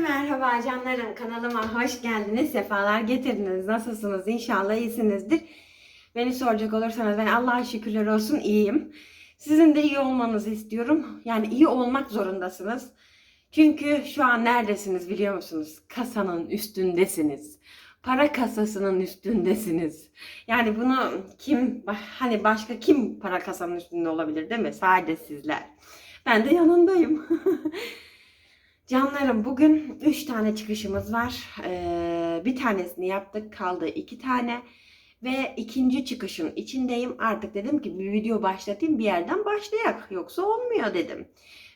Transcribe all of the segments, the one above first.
Merhaba canlarım. Kanalıma hoş geldiniz. Sefalar getirdiniz. Nasılsınız? İnşallah iyisinizdir. Beni soracak olursanız ben Allah'a şükürler olsun iyiyim. Sizin de iyi olmanızı istiyorum. Yani iyi olmak zorundasınız. Çünkü şu an neredesiniz biliyor musunuz? Kasanın üstündesiniz. Para kasasının üstündesiniz. Yani bunu kim hani başka kim para kasanın üstünde olabilir değil mi? Sadece sizler. Ben de yanındayım. Canlarım bugün 3 tane çıkışımız var. Ee, bir tanesini yaptık kaldı 2 tane. Ve ikinci çıkışın içindeyim. Artık dedim ki bir video başlatayım bir yerden başlayak. Yoksa olmuyor dedim.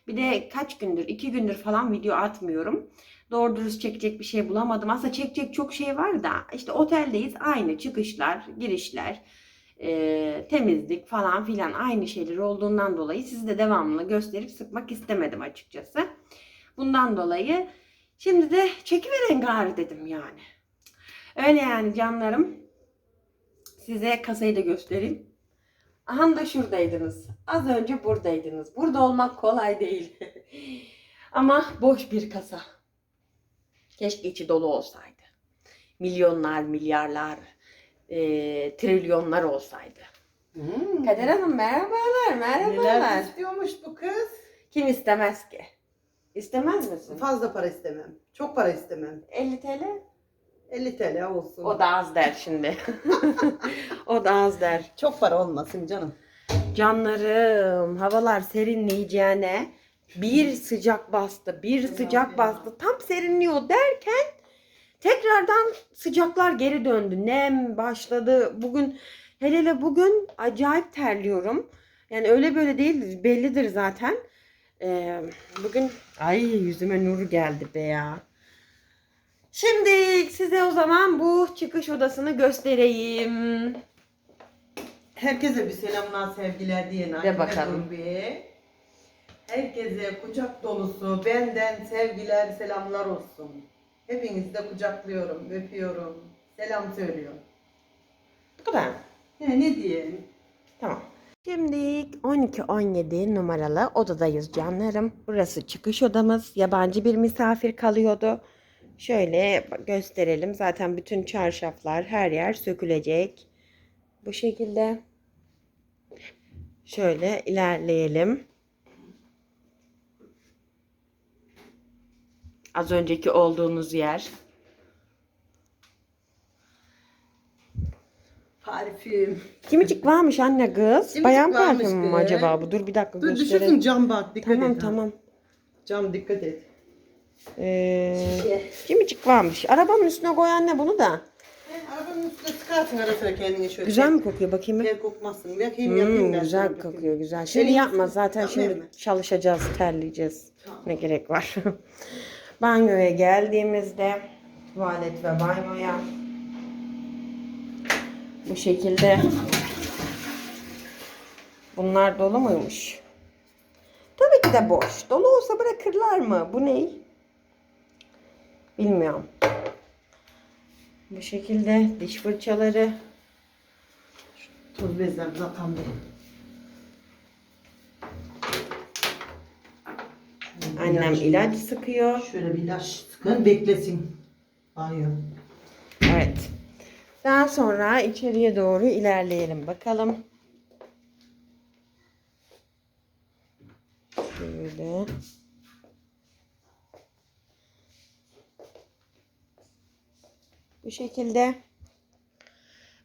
Bir de kaç gündür, 2 gündür falan video atmıyorum. Doğru dürüst çekecek bir şey bulamadım. Aslında çekecek çok şey var da işte oteldeyiz. Aynı çıkışlar, girişler, e, temizlik falan filan aynı şeyler olduğundan dolayı sizi de devamlı gösterip sıkmak istemedim açıkçası. Bundan dolayı şimdi de çekiveren gari dedim yani. Öyle yani canlarım. Size kasayı da göstereyim. Aha da şuradaydınız. Az önce buradaydınız. Burada olmak kolay değil. Ama boş bir kasa. Keşke içi dolu olsaydı. Milyonlar, milyarlar, e, trilyonlar olsaydı. Hmm. Kader Hanım merhabalar, merhabalar. Neler istiyormuş bu kız? Kim istemez ki? İstemez misin? Fazla para istemem. Çok para istemem. 50 TL? 50 TL olsun. O da az der şimdi. o da az der. Çok para olmasın canım. Canlarım, havalar serinleyeceğine bir sıcak bastı, bir sıcak bastı. Tam serinliyor derken tekrardan sıcaklar geri döndü. Nem başladı. Bugün hele hele bugün acayip terliyorum. Yani öyle böyle değil, bellidir zaten. Ee, bugün ay yüzüme nur geldi be ya. Şimdi size o zaman bu çıkış odasını göstereyim. Herkese bir selamlar, sevgiler diye. De bakalım. Gurbi. Herkese kucak dolusu benden sevgiler, selamlar olsun. Hepinizi de kucaklıyorum, öpüyorum. Selam söylüyorum. Bu kadar. Ne, ne diyelim? Tamam. Şimdi 12-17 numaralı odadayız canlarım. Burası çıkış odamız. Yabancı bir misafir kalıyordu. Şöyle gösterelim. Zaten bütün çarşaflar her yer sökülecek. Bu şekilde. Şöyle ilerleyelim. Az önceki olduğunuz yer. Parfüm. Kimicik varmış anne kız. Kimicik Bayan varmış parfümü mü kız. acaba bu? Dur bir dakika Dur gösterelim. düşürsün cam bak dikkat Tamam et. ha. tamam. Cam dikkat et. Ee, Şişe. kimicik varmış. Arabanın üstüne koy anne bunu da. Arabanın üstüne sıkarsın ara sıra kendine şöyle. Güzel mi kokuyor bakayım? Gel kokmasın. Bakayım yapayım Hmm, ben güzel sana kokuyor güzel. Şimdi Elin yapma zaten Tamam, şimdi mi? çalışacağız, terleyeceğiz. Ne gerek var? Banyoya geldiğimizde tuvalet ve banyoya bu şekilde bunlar dolu muymuş? Tabii ki de boş. Dolu olsa bırakırlar mı? Bu ne? Bilmiyorum. Bu şekilde diş fırçaları. Tuz bezem zaten bu. Annem ilaç sıkıyor. Şöyle bir ilaç sıkın beklesin. Banyo. Evet. Daha sonra içeriye doğru ilerleyelim bakalım. Şöyle. Bu şekilde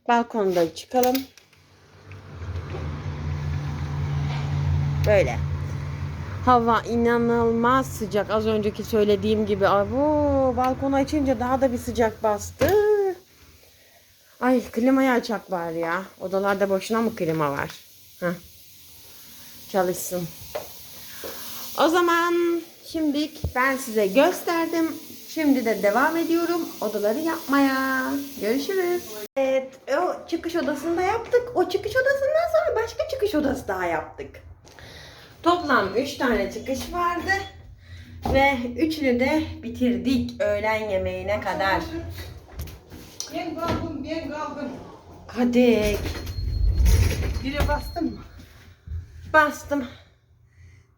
balkonda çıkalım. Böyle. Hava inanılmaz sıcak. Az önceki söylediğim gibi. Abo, balkonu açınca daha da bir sıcak bastı. Ay klimayı açak var ya. Odalarda boşuna mı klima var? Heh. Çalışsın. O zaman şimdi ben size gösterdim. Şimdi de devam ediyorum odaları yapmaya. Görüşürüz. Evet, o çıkış odasında yaptık. O çıkış odasından sonra başka çıkış odası daha yaptık. Toplam 3 tane çıkış vardı. Ve üçünü de bitirdik öğlen yemeğine kadar. Ben kaldım, ben kaldım. Hadi Bire bastın mı? bastım.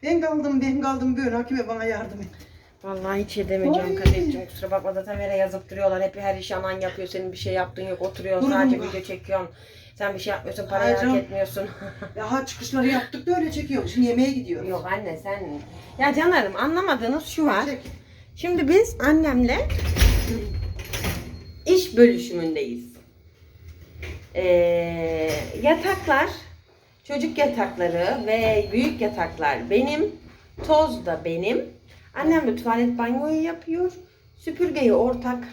Ben kaldım, ben kaldım böyle. Hakime bana yardım et. Vallahi hiç edemeyeceğim Oy. Kadir'cim kusura bakma zaten vere yazıp duruyorlar. Hep her işi anan yapıyor. Senin bir şey yaptığın yok. Oturuyorsun Vurgun sadece bak. video çekiyorsun. Sen bir şey yapmıyorsun. Parayı Ay hak canım. etmiyorsun. Ya ha çıkışları yaptık da öyle çekiyor. Şimdi yemeğe gidiyoruz. yok anne sen... Ya canlarım anlamadığınız şu var. Çek. Şimdi biz annemle iş bölüşümündeyiz. Ee, yataklar, çocuk yatakları ve büyük yataklar benim, toz da benim. Annem de tuvalet banyoyu yapıyor. Süpürgeyi ortak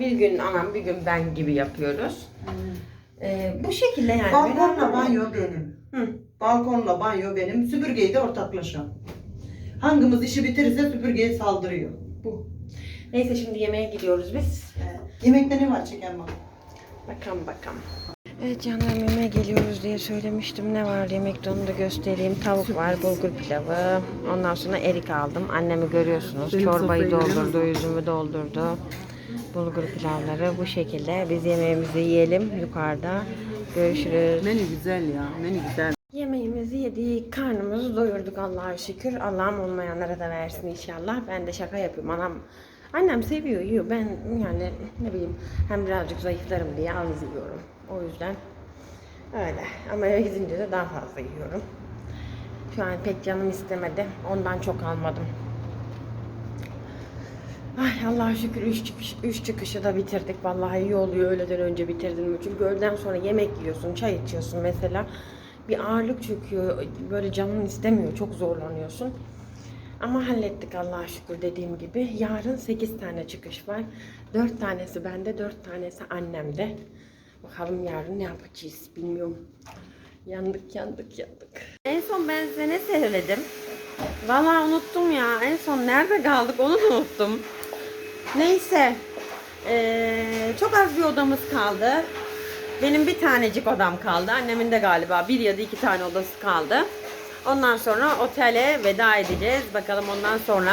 bir gün anam bir gün ben gibi yapıyoruz. Ee, bu şekilde yani. Balkonla banyo benim. Hı. Balkonla banyo benim. Süpürgeyi de ortaklaşa. Hangimiz işi bitirirse süpürgeye saldırıyor. Bu. Neyse şimdi yemeğe gidiyoruz biz. Yemekte ne var çeken bak. Bakalım bakalım. Evet canlarım yemeğe geliyoruz diye söylemiştim. Ne var yemekte onu da göstereyim. Tavuk var, bulgur pilavı. Ondan sonra erik aldım. Annemi görüyorsunuz. Çorbayı doldurdu, üzümü doldurdu. Bulgur pilavları bu şekilde. Biz yemeğimizi yiyelim yukarıda. Görüşürüz. Menü güzel ya. Menü güzel. Yemeğimizi yedik, karnımızı doyurduk Allah'a şükür. Allah'ım olmayanlara da versin inşallah. Ben de şaka yapıyorum. Anam, annem seviyor, yiyor. Ben yani ne bileyim hem birazcık zayıflarım diye az yiyorum. O yüzden öyle. Ama eve gidince de daha fazla yiyorum. Şu an pek canım istemedi. Ondan çok almadım. Ay Allah'a şükür üç, çıkış, üç çıkışı da bitirdik. Vallahi iyi oluyor öğleden önce bitirdin mi? Çünkü öğleden sonra yemek yiyorsun, çay içiyorsun mesela. Bir ağırlık çöküyor. Böyle canın istemiyor. Çok zorlanıyorsun. Ama hallettik Allah'a şükür dediğim gibi. Yarın 8 tane çıkış var. 4 tanesi bende, 4 tanesi annemde. Bakalım yarın ne yapacağız bilmiyorum. Yandık yandık yandık. En son ben size ne söyledim? Vallahi unuttum ya. En son nerede kaldık onu da unuttum. Neyse. Ee, çok az bir odamız kaldı. Benim bir tanecik odam kaldı. Annemin de galiba bir ya da iki tane odası kaldı. Ondan sonra otele veda edeceğiz. Bakalım ondan sonra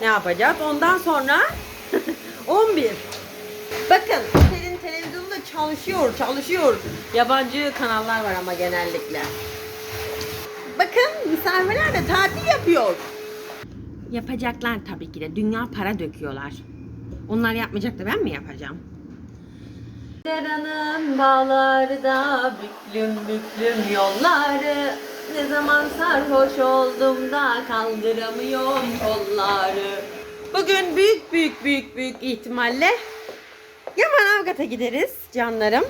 ne yapacağız? Ondan sonra 11. Bakın otelin televizyonu da çalışıyor, çalışıyor. Yabancı kanallar var ama genellikle. Bakın misafirler de tatil yapıyor. Yapacaklar tabii ki de. Dünya para döküyorlar. Onlar yapmayacak da ben mi yapacağım? Deranın bağlarda büklüm büklüm yolları Ne zaman sarhoş oldum da kaldıramıyorum kolları Bugün büyük büyük büyük büyük ihtimalle ya Manavgat'a gideriz canlarım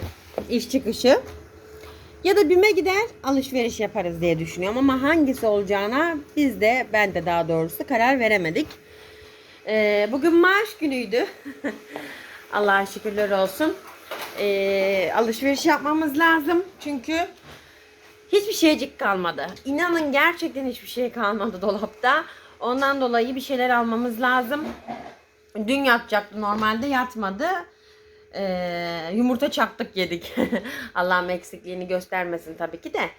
iş çıkışı ya da BİM'e gider alışveriş yaparız diye düşünüyorum ama hangisi olacağına biz de ben de daha doğrusu karar veremedik. Ee, bugün maaş günüydü. Allah'a şükürler olsun. Ee, alışveriş yapmamız lazım çünkü hiçbir şeycik kalmadı. İnanın gerçekten hiçbir şey kalmadı dolapta. Ondan dolayı bir şeyler almamız lazım. Dün yatacaktı normalde yatmadı. Ee, yumurta çaktık yedik. Allah'ım eksikliğini göstermesin tabii ki de.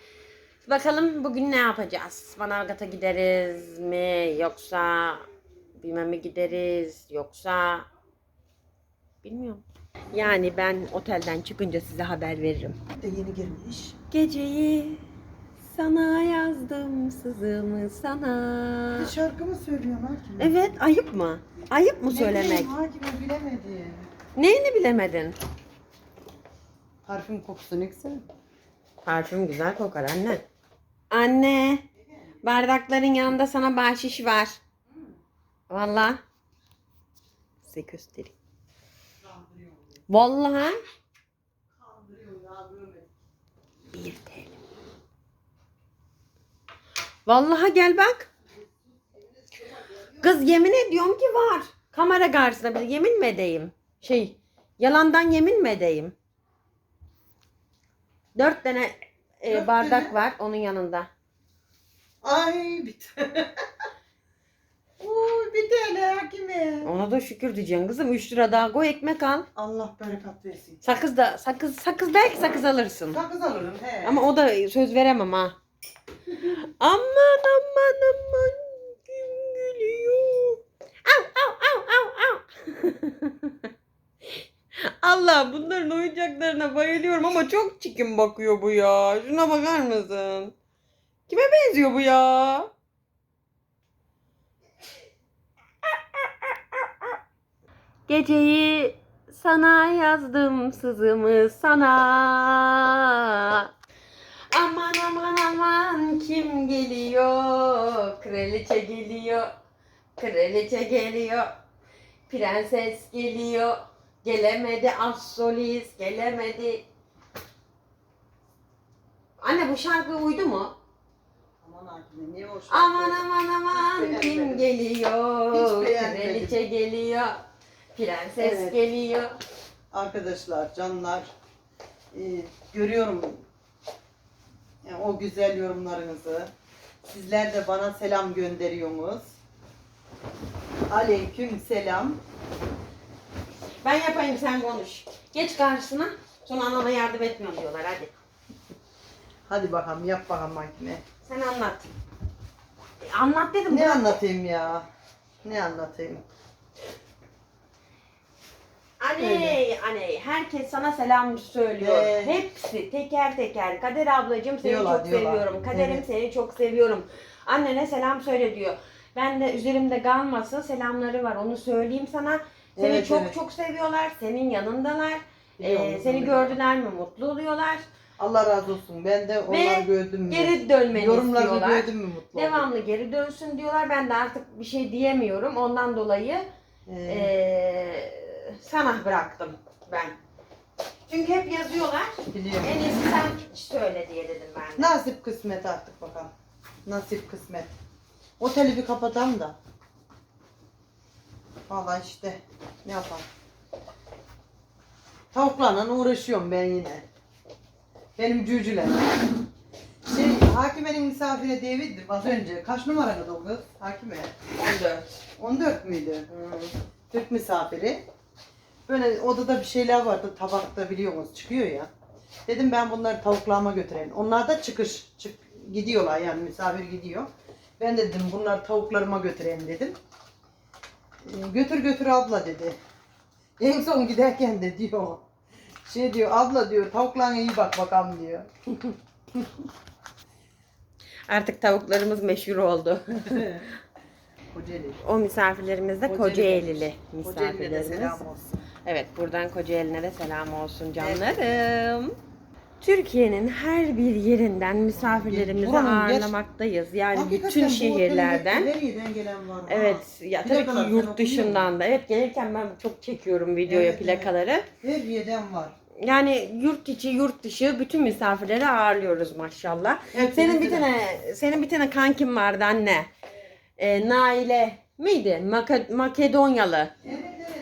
Bakalım bugün ne yapacağız? Manavgat'a gideriz mi? Yoksa Bime mi gideriz? Yoksa bilmiyorum. Yani ben otelden çıkınca size haber veririm. De yeni girmiş. Geceyi sana yazdım sızımı sana. Bir şarkı mı söylüyorsun Hakim? Evet ayıp mı? Ayıp mı Ne söylemek? bileyim, Hakim bilemedim. Neyini bilemedin? Parfüm kokusu ne güzel. Parfüm güzel kokar anne. Anne, bardakların yanında sana bahşiş var. Vallahi. Size göstereyim. Vallahi. Bir TL. Vallahi gel bak. Kız yemin ediyorum ki var. Kamera karşısında bir yemin mi edeyim? Şey, yalandan yemin mi edeyim? Dört tane e, bardak var onun yanında. Ay tane. Uy bir tane Hakime. Ona da şükür diyeceksin kızım. 3 lira daha koy ekmek al. Allah bereket versin. Sakız da sakız sakız belki sakız alırsın. Sakız alırım he. Ama o da söz veremem ha. aman aman aman kim gülüyor. Au au au au au. Allah bunların oyuncaklarına bayılıyorum ama çok çirkin bakıyor bu ya. Şuna bakar mısın? Kime benziyor bu ya? Geceyi sana yazdım sızımı sana. Aman aman aman kim geliyor? Kraliçe geliyor. Kraliçe geliyor. Prenses geliyor. Gelemedi Assolis, gelemedi. Anne bu şarkı uydu mu? Aman niye Aman aman aman kim geliyor? Kraliçe geliyor. Prenses Evet. geliyor. Arkadaşlar, canlar e, görüyorum yani o güzel yorumlarınızı. Sizler de bana selam gönderiyorsunuz. Aleyküm selam. Ben yapayım sen konuş. Geç karşısına. Sonra anana yardım etmiyorum diyorlar hadi. Hadi bakalım yap bakalım makine. Sen anlat. E, anlat dedim. Ne anlatayım ya? Ne anlatayım? Aney aney herkes sana selam söylüyor. Ee, Hepsi teker teker. Kader ablacığım seni Diyorlar, çok diyorlar. seviyorum. Kaderim Evet. seni çok seviyorum. Annene selam söyle diyor. Ben de üzerimde kalmasın selamları var onu söyleyeyim sana. Seni Evet, çok evet. çok seviyorlar. Senin yanındalar. Ee, seni gördüler mi mutlu oluyorlar. Allah razı olsun. Ben de onları gördüm mü? Geri dönmeni Yorumlarını istiyorlar. gördüm mü mutlu oldum. Devamlı geri dönsün diyorlar. Ben de artık bir şey diyemiyorum. Ondan dolayı Ee, ee, sana bıraktım ben. Çünkü hep yazıyorlar. biliyorum. En iyisi sen söyle diye dedim ben de. Nasip kısmet artık bakalım. Nasip kısmet. Oteli bir kapatalım da. Vallahi işte ne yapalım. Tavuklarla uğraşıyorum ben yine. Benim cücüler. Şey, Hakime'nin misafire David'dir az önce. Kaç numarada o kız? Hakime. 14. 14 müydü? Hmm. Türk misafiri. Böyle odada bir şeyler vardı tabakta biliyorsunuz çıkıyor ya. Dedim ben bunları tavuklarıma götüreyim. Onlar da çıkış. Çık, gidiyorlar yani misafir gidiyor. Ben de dedim bunları tavuklarıma götüreyim dedim. Ee, götür götür abla dedi. En son giderken de diyor. Şey diyor abla diyor tavuklarına iyi bak bakalım diyor. Artık tavuklarımız meşhur oldu. Kocaeli. O misafirlerimiz de Kocaeli. Kocaeli'li Kocaeli'ne de misafirlerimiz. selam olsun. Evet buradan Kocaeli'ne de selam olsun canlarım. Türkiye'nin her bir yerinden misafirlerimizi Buranın ağırlamaktayız. Yani Hakikaten bütün şehirlerden. gelen var. Evet ya tabii ki yurt dışından da. Evet gelirken ben çok çekiyorum videoya Evet, evet. plakaları. Her yerden var. Yani yurt içi yurt dışı bütün misafirleri ağırlıyoruz maşallah. Evet, Senin bir tane senin bir tane kankin vardı anne. Ee, Naile miydi? Maka- Makedonyalı. Evet evet evet.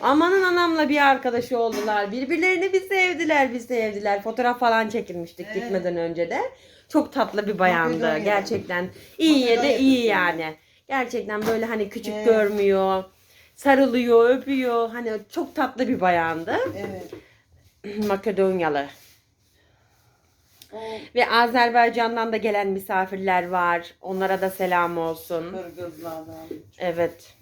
Amanın anamla bir arkadaşı oldular. Birbirlerini bir sevdiler, bir sevdiler. Fotoğraf falan çekilmiştik Evet. gitmeden önce de. Çok tatlı bir bayandı. Makedonya. Gerçekten iyiye de iyi yani. Gerçekten böyle hani küçük Evet. görmüyor. Sarılıyor, öpüyor. Hani çok tatlı bir bayandı. Evet. Makedonyalı. O Ve Azerbaycan'dan da gelen misafirler var. Onlara da selam olsun. Kırgızlardan. Evet.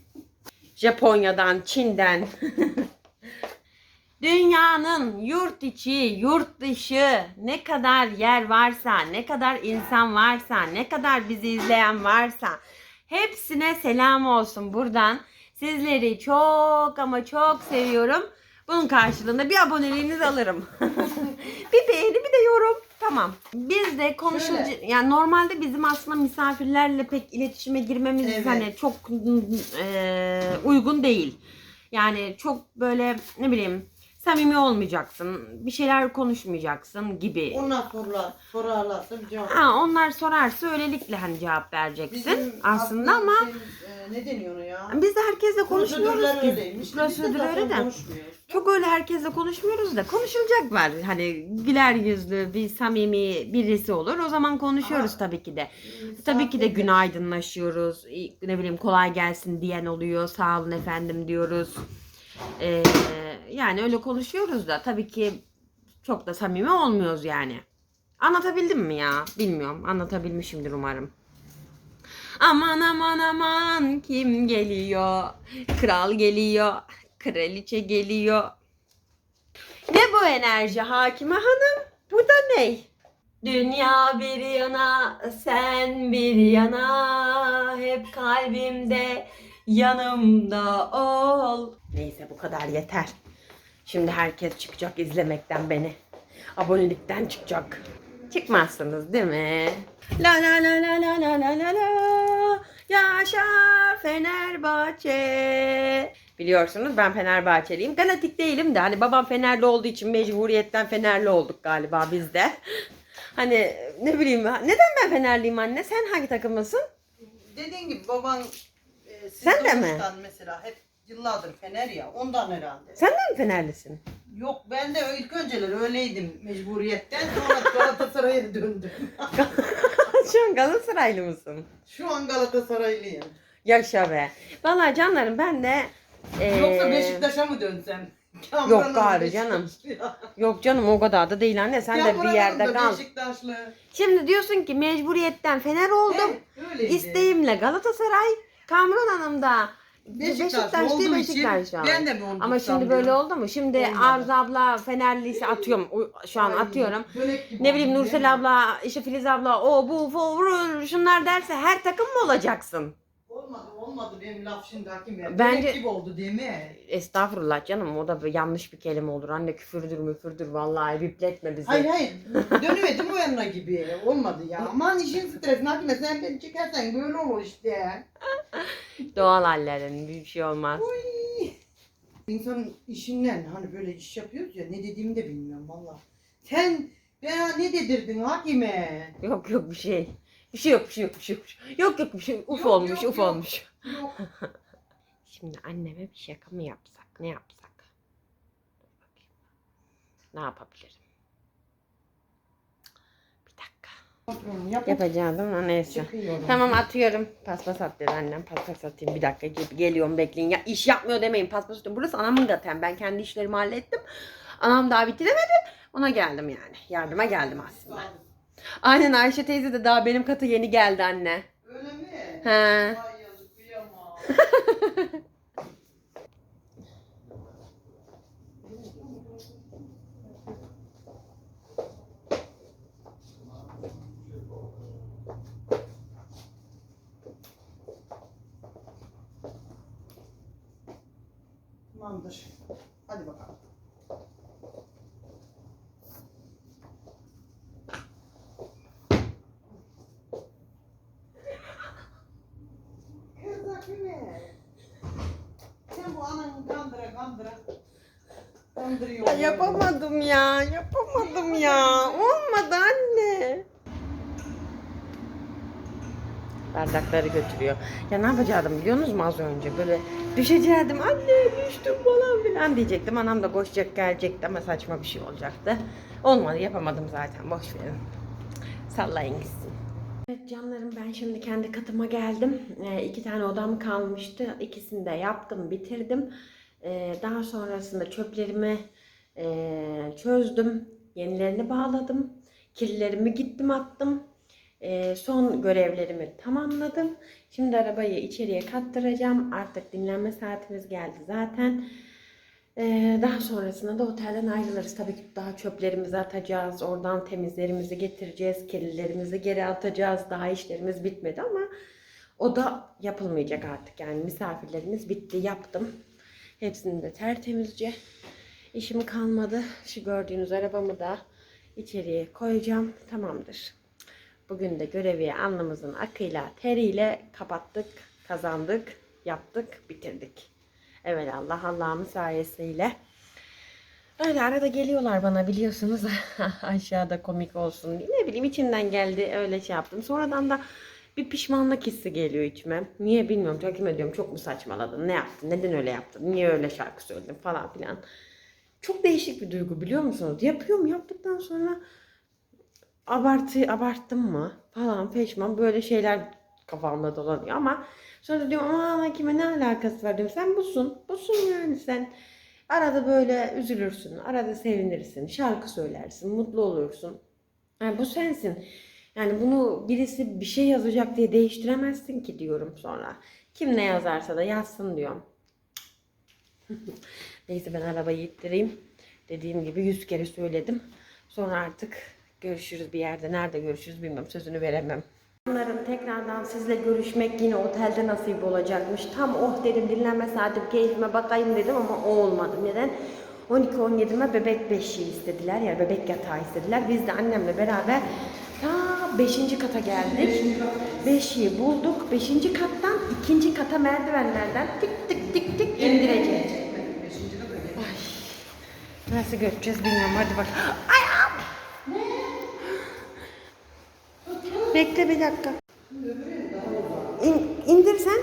Japonya'dan, Çin'den. Dünyanın yurt içi, yurt dışı ne kadar yer varsa, ne kadar insan varsa, ne kadar bizi izleyen varsa hepsine selam olsun buradan. Sizleri çok ama çok seviyorum. Bunun karşılığında bir aboneliğinizi alırım. bir beğeni bir de yorum. Tamam. Biz de konuşulca Şöyle. yani normalde bizim aslında misafirlerle pek iletişime girmemiz Evet. hani çok e, uygun değil. Yani çok böyle ne bileyim samimi olmayacaksın. Bir şeyler konuşmayacaksın gibi. Onlar sorular, sorarlarsa bir cevap. Ha, onlar sorarsa öylelikle hani cevap vereceksin Bizim aslında ama şeyimiz, e, ne deniyor ona ya? biz de herkesle konuşmuyoruz Prosedürler ki. öyleymiş. Biz de Prosedür zaten öyle de. konuşmuyoruz. Çok öyle herkesle konuşmuyoruz da konuşulacak var. Hani güler yüzlü bir samimi birisi olur. O zaman konuşuyoruz Ama- tabii ki de. Tabii ki de günaydınlaşıyoruz. Ne bileyim kolay gelsin diyen oluyor. Sağ olun efendim diyoruz. Ee, yani öyle konuşuyoruz da tabii ki çok da samimi olmuyoruz yani. Anlatabildim mi ya? Bilmiyorum. Anlatabilmişimdir umarım. Aman aman aman kim geliyor? Kral geliyor. Kraliçe geliyor. Ne bu enerji Hakime Hanım? Bu da ne? Dünya bir yana, sen bir yana, hep kalbimde yanımda ol. Neyse bu kadar yeter. Şimdi herkes çıkacak izlemekten beni. Abonelikten çıkacak. Çıkmazsınız değil mi? La la la la la la la la la. Yaşa Fenerbahçe. Biliyorsunuz ben Fenerbahçeliyim. Ganatik değilim de hani babam Fenerli olduğu için mecburiyetten Fenerli olduk galiba biz de. Hani ne bileyim neden ben Fenerliyim anne? Sen hangi takımlısın? Dediğin gibi baban e, siz Sen de mi? mesela hep yıllardır Fener ya ondan herhalde. Sen de mi Fenerlisin? Yok ben de ilk önceler öyleydim mecburiyetten sonra Galatasaray'a döndüm. Şu an Galatasaraylı mısın? Şu an Galatasaraylıyım. Yaşa be. Vallahi canlarım ben de eee, Yoksa Beşiktaş'a mı dönsem? Yok gari canım. ya. Yok canım o kadar da değil anne sen de bir yerde kal. Beşiktaşlı. Şimdi diyorsun ki mecburiyetten Fener oldum. He, öyleydi. İsteğimle Galatasaray. Kamran Hanım da Beşiktaş Beşiktaş değil olduğu için Beşiktaş ben de mi onu Ama şimdi böyle diyorum. oldu mu? Şimdi Olmadı. Arzu abla Fenerliyse atıyorum. Şu an Ay, atıyorum. börek gibi Ne bileyim oldu? Nursel abla, işte Filiz abla, o bu favori şunlar derse her takım mı olacaksın? Olmadı olmadı benim laf şimdi hakim ya. Bence- Börek gibi oldu değil mi? Estağfurullah canım o da bir yanlış bir kelime olur. Anne küfürdür müfürdür vallahi bipletme bizi. Hayır hayır. Dönüverdim o yanına gibi. Olmadı ya. Aman işin stresini hakime sen beni çekersen böyle olur işte. Doğal hallerin bir şey olmaz. İnsan işinden hani böyle iş yapıyoruz ya ne dediğimi de bilmiyorum valla. Sen bana ne dedirdin hakime? Yok yok bir şey. Bir şey yok bir şey yok bir şey yok. Yok yok bir şey. Uf Yok, olmuş yok, uf yok. olmuş. Yok. Şimdi anneme bir şaka mı yapsak? Ne yapsak? Ne yapabilirim? Bir dakika. Yap. Yapacağım ama neyse. Çıkıyorum. Tamam atıyorum. Paspas at dedi annem. Paspas atayım bir dakika. Gel- Geliyorum bekleyin. Ya iş yapmıyor demeyin. Paspas atıyorum. Burası anamın zaten. Ben kendi işlerimi hallettim. Anam daha bitiremedi. Ona geldim yani. Yardıma geldim aslında. Aynen Ayşe teyze de daha benim katı yeni geldi anne. Öyle mi? He. Ay yazık kıyamam. Tamamdır. Hadi bakalım. Kız Hakime. Sen bu ananı kandıra kandıra. Kandırıyor. Ya yapamadım ya. Yapamadım ya. Olmadı anne. Bardakları götürüyor. Ya ne yapacaktım biliyor musunuz az önce? Böyle düşecektim. Anne düştüm falan filan diyecektim. Anam da koşacak gelecekti ama saçma bir şey olacaktı. Olmadı yapamadım zaten. Boş verin. Sallayın gitsin. Evet canlarım ben şimdi kendi katıma geldim. Ee, iki tane odam kalmıştı. İkisini de yaptım, bitirdim. Ee, daha sonrasında çöplerimi e, çözdüm. Yenilerini bağladım. Kirlilerimi gittim attım. Ee, son görevlerimi tamamladım. Şimdi arabayı içeriye kattıracağım. Artık dinlenme saatimiz geldi zaten. Ee, daha sonrasında da otelden ayrılırız. Tabii ki daha çöplerimizi atacağız. Oradan temizlerimizi getireceğiz. Kirlilerimizi geri atacağız. Daha işlerimiz bitmedi ama o da yapılmayacak artık. Yani misafirlerimiz bitti. Yaptım. Hepsini de tertemizce. İşim kalmadı. Şu gördüğünüz arabamı da içeriye koyacağım. Tamamdır. Bugün de görevi alnımızın akıyla, teriyle kapattık, kazandık, yaptık, bitirdik. Evet Allah Allah'ın sayesiyle. Öyle arada geliyorlar bana biliyorsunuz aşağıda komik olsun diye. Ne bileyim içimden geldi öyle şey yaptım. Sonradan da bir pişmanlık hissi geliyor içime. Niye bilmiyorum. Takip ediyorum. Çok mu saçmaladın? Ne yaptın? Neden öyle yaptın? Niye öyle şarkı söyledin? Falan filan. Çok değişik bir duygu biliyor musunuz? Yapıyorum yaptıktan sonra abartı abarttım mı falan peşman böyle şeyler kafamda dolanıyor ama sonra diyorum aman kime ne alakası var? diyorum. Sen busun busun yani sen. Arada böyle üzülürsün arada sevinirsin şarkı söylersin mutlu olursun. Yani bu sensin. Yani bunu birisi bir şey yazacak diye değiştiremezsin ki diyorum sonra. Kim ne yazarsa da yazsın diyorum. Neyse ben arabayı ittireyim. Dediğim gibi yüz kere söyledim. Sonra artık Görüşürüz bir yerde. Nerede görüşürüz bilmem. Sözünü veremem. Bunların tekrardan sizle görüşmek yine otelde nasip olacakmış. Tam oh dedim dinlenme saatim keyfime bakayım dedim ama o olmadı. Neden? 12-17'me bebek beşiği istediler ya bebek yatağı istediler. Biz de annemle beraber ta 5. kata geldik. Beşiği bulduk. 5. kattan ikinci kata merdivenlerden tık tık tık tık indireceğiz. Ay. Nasıl götüreceğiz bilmiyorum. Hadi bak. Ayağım. Bekle bir dakika. İn, indir sen.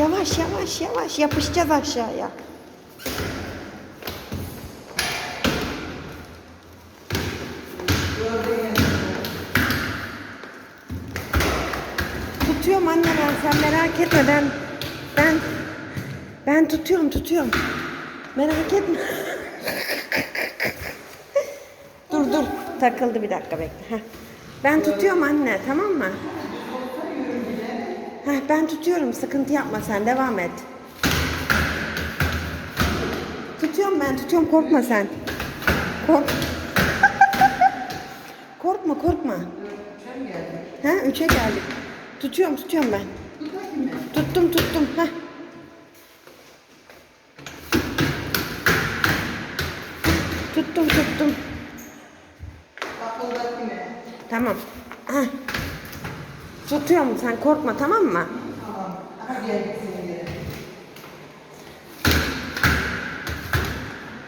Yavaş yavaş yavaş yapışacağız aşağıya. Tutuyorum anne ben sen merak etme ben ben ben tutuyorum tutuyorum. Merak etme. dur dur takıldı bir dakika bekle. Heh. Ben tutuyorum anne tamam mı? Heh, ben tutuyorum sıkıntı yapma sen devam et. Tutuyorum ben tutuyorum korkma sen. Kork. korkma korkma. Ha üçe geldik. Tutuyorum tutuyorum ben. Tuttum tuttum. Heh. Tuttum tuttum. Tamam. Heh. Tutuyorum sen korkma tamam mı?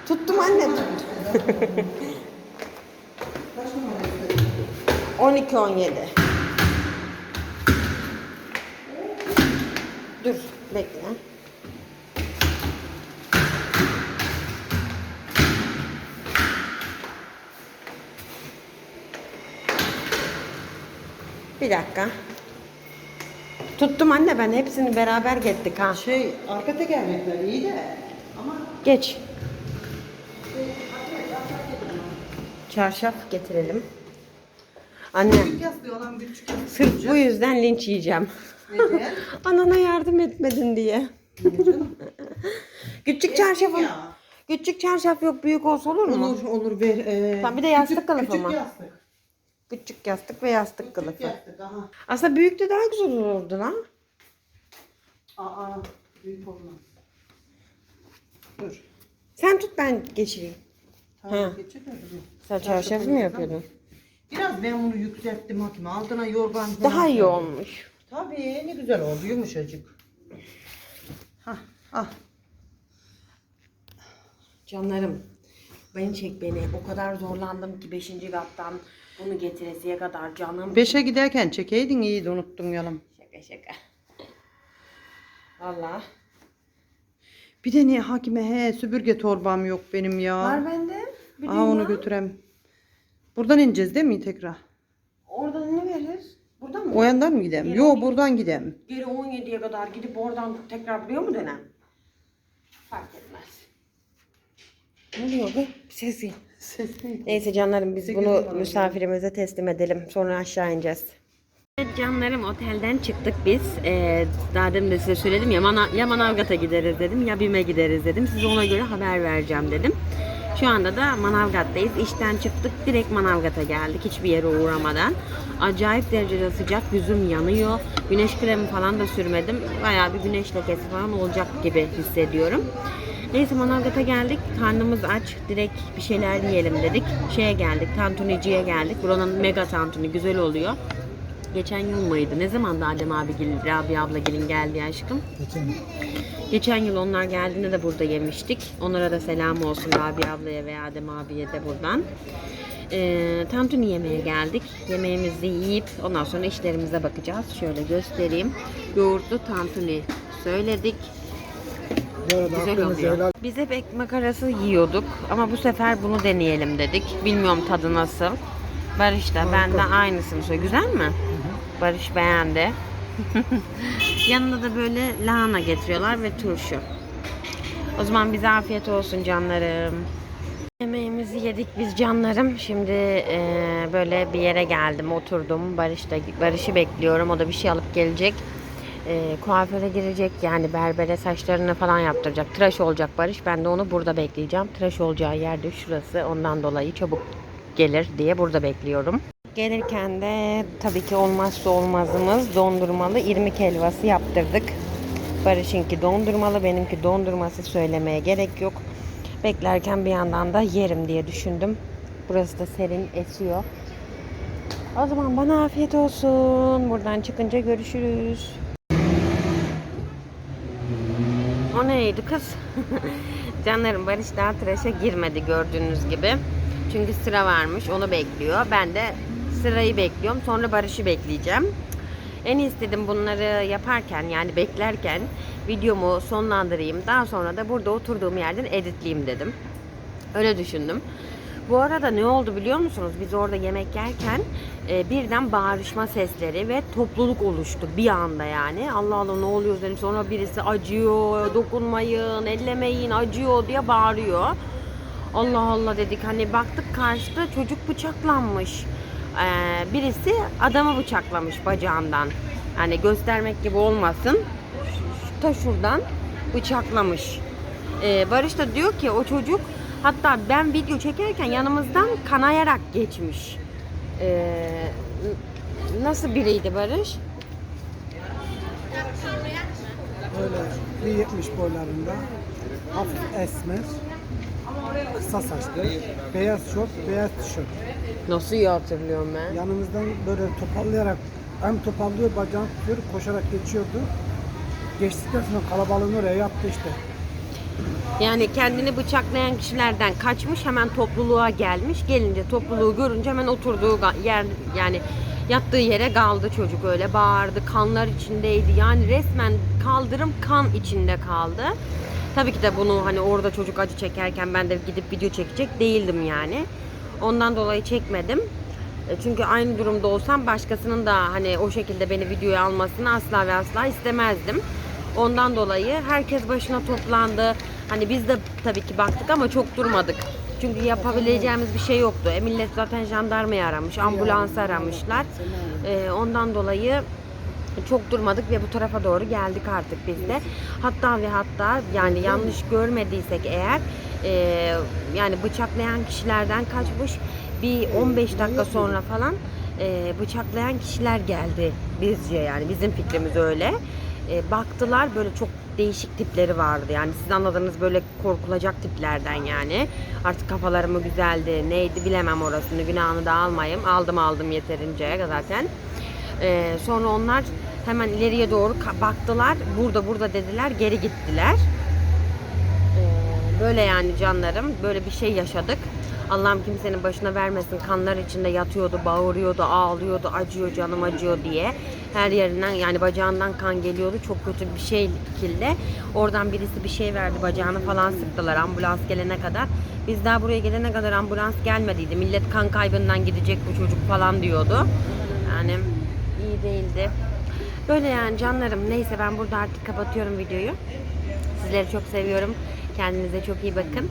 Tuttum anne tut. 12 17. Dur bekle. Bir dakika. Tuttum anne ben hepsini beraber gittik ha. Şey arka tekerlekler iyi de ama Geç. Çarşaf getirelim. Anne küçük olan sırf bu yüzden linç yiyeceğim. Neden? Anana yardım etmedin diye. Küçük çarşafım. ya. Küçük çarşaf yok büyük olsa olur mu? Olur olur ver. E, Tamam, bir de yastık küçük- kılıfı küçük mı? Yastık. Küçük yastık ve yastık Küçük kılıfı. yastık aha. Aslında büyük de daha güzel olurdu lan. Aa büyük olmaz. Dur. Sen tut ben geçireyim. Tamam geçir de dur. Sen çarşaf mı yapıyordun? Biraz ben bunu yükselttim hakime. Altına yorgan falan. Daha iyi serdim. olmuş. Tabii ne güzel oldu yumuşacık. Hah ah. Canlarım beni çek beni. O kadar zorlandım ki 5. kattan bunu getiresiye kadar canım. Beşe giderken çekeydin iyiydi unuttum yalım. Şaka şaka. Valla. Bir de niye hakime he süpürge torbam yok benim ya. Var bende. Bir Aa onu götürem. Buradan ineceğiz değil mi tekrar? Oradan ne verir? Buradan mı? O yandan mı gidelim? Geri Yo on- buradan gidelim. Geri 17'ye kadar gidip oradan tekrar buraya mı dönem? Fark etmez. Ne oluyor be? Sesi. Sesli. Neyse canlarım biz bunu misafirimize teslim edelim. Sonra aşağı ineceğiz. Evet canlarım otelden çıktık biz. Ee, daha demin de size söyledim ya, Mana, ya Manavgat'a gideriz dedim ya BİM'e gideriz dedim. Size ona göre haber vereceğim dedim. Şu anda da Manavgat'tayız. İşten çıktık direkt Manavgat'a geldik hiçbir yere uğramadan. Acayip derecede sıcak yüzüm yanıyor. Güneş kremi falan da sürmedim. Bayağı bir güneş lekesi falan olacak gibi hissediyorum. Neyse Manavgat'a geldik. Karnımız aç. Direkt bir şeyler yiyelim dedik. Şeye geldik. Tantuniciye geldik. Buranın mega tantuni güzel oluyor. Geçen yıl mıydı? Ne zaman da Adem abi gelin, Rabia abla gelin geldi aşkım? Geçen yıl onlar geldiğinde de burada yemiştik. Onlara da selam olsun Rabia ablaya ve Adem abiye de buradan. Ee, tantuni yemeye geldik. Yemeğimizi yiyip ondan sonra işlerimize bakacağız. Şöyle göstereyim. Yoğurtlu tantuni söyledik. Güzel oluyor. Biz hep ekmek arası yiyorduk ama bu sefer bunu deneyelim dedik. Bilmiyorum tadı nasıl. Barış da ben de aynısını söylüyor. Güzel mi? Barış beğendi. Yanında da böyle lahana getiriyorlar ve turşu. O zaman bize afiyet olsun canlarım. Yemeğimizi yedik biz canlarım. Şimdi eee, böyle bir yere geldim, oturdum. Barış da Barış'ı bekliyorum. O da bir şey alıp gelecek. Eee kuaföre girecek yani berbere saçlarını falan yaptıracak. Tıraş olacak Barış. Ben de onu burada bekleyeceğim. Tıraş olacağı yerde şurası. Ondan dolayı çabuk gelir diye burada bekliyorum. Gelirken de tabii ki olmazsa olmazımız dondurmalı irmik helvası yaptırdık. Barış'ınki dondurmalı, benimki dondurması söylemeye gerek yok. Beklerken bir yandan da yerim diye düşündüm. Burası da serin esiyor. O zaman bana afiyet olsun. Buradan çıkınca görüşürüz. O neydi kız? Canlarım Barış daha tıraşa girmedi gördüğünüz gibi. Çünkü sıra varmış onu bekliyor. Ben de sırayı bekliyorum. Sonra Barış'ı bekleyeceğim. En istedim bunları yaparken yani beklerken videomu sonlandırayım. Daha sonra da burada oturduğum yerden editleyeyim dedim. Öyle düşündüm. Bu arada ne oldu biliyor musunuz? Biz orada yemek yerken e, birden bağırışma sesleri ve topluluk oluştu bir anda yani. Allah Allah ne oluyor dedim. Sonra birisi acıyor, dokunmayın, ellemeyin, acıyor diye bağırıyor. Allah Allah dedik hani baktık karşıda çocuk bıçaklanmış. Ee, birisi adamı bıçaklamış bacağından. Yani göstermek gibi olmasın. Ta şuradan bıçaklamış. Ee, Barış da diyor ki o çocuk hatta ben video çekerken yanımızdan kanayarak geçmiş. Ee, nasıl biriydi Barış? Böyle 1.70 boylarında hafif esmer kısa saçlı beyaz şort beyaz tişört Nasıl iyi hatırlıyorum ben. yanımızdan böyle toparlayarak hem toparlıyor bacağını tutuyor koşarak geçiyordu geçtikten sonra kalabalığın oraya yattı işte Yani kendini bıçaklayan kişilerden kaçmış hemen topluluğa gelmiş. Gelince topluluğu görünce hemen oturduğu yer yani yattığı yere kaldı çocuk öyle bağırdı. Kanlar içindeydi. Yani resmen kaldırım kan içinde kaldı. Tabii ki de bunu hani orada çocuk acı çekerken ben de gidip video çekecek değildim yani. Ondan dolayı çekmedim. E, Çünkü aynı durumda olsam başkasının da hani o şekilde beni videoya almasını asla ve asla istemezdim. Ondan dolayı herkes başına toplandı. Hani biz de tabii ki baktık ama çok durmadık. Çünkü yapabileceğimiz bir şey yoktu. E, millet zaten jandarmayı aramış, ambulansı aramışlar. E, ondan dolayı çok durmadık ve bu tarafa doğru geldik artık biz de. Hatta ve hatta yani yanlış görmediysek eğer e, yani bıçaklayan kişilerden kaçmış bir 15 dakika sonra falan e, bıçaklayan kişiler geldi bizce yani bizim fikrimiz öyle. E, baktılar böyle çok değişik tipleri vardı yani siz anladığınız böyle korkulacak tiplerden yani artık kafaları mı güzeldi neydi bilemem orasını günahını da almayayım aldım aldım yeterince zaten ee, sonra onlar hemen ileriye doğru baktılar. Burada burada dediler. Geri gittiler. Ee, böyle yani canlarım. Böyle bir şey yaşadık. Allah'ım kimsenin başına vermesin. Kanlar içinde yatıyordu, bağırıyordu, ağlıyordu, acıyor canım acıyor diye. Her yerinden yani bacağından kan geliyordu. Çok kötü bir şey şekilde. Oradan birisi bir şey verdi. Bacağını falan sıktılar ambulans gelene kadar. Biz daha buraya gelene kadar ambulans gelmediydi. Millet kan kaybından gidecek bu çocuk falan diyordu. Yani iyi değildi. Böyle yani canlarım. Neyse ben burada artık kapatıyorum videoyu. Sizleri çok seviyorum. Kendinize çok iyi bakın.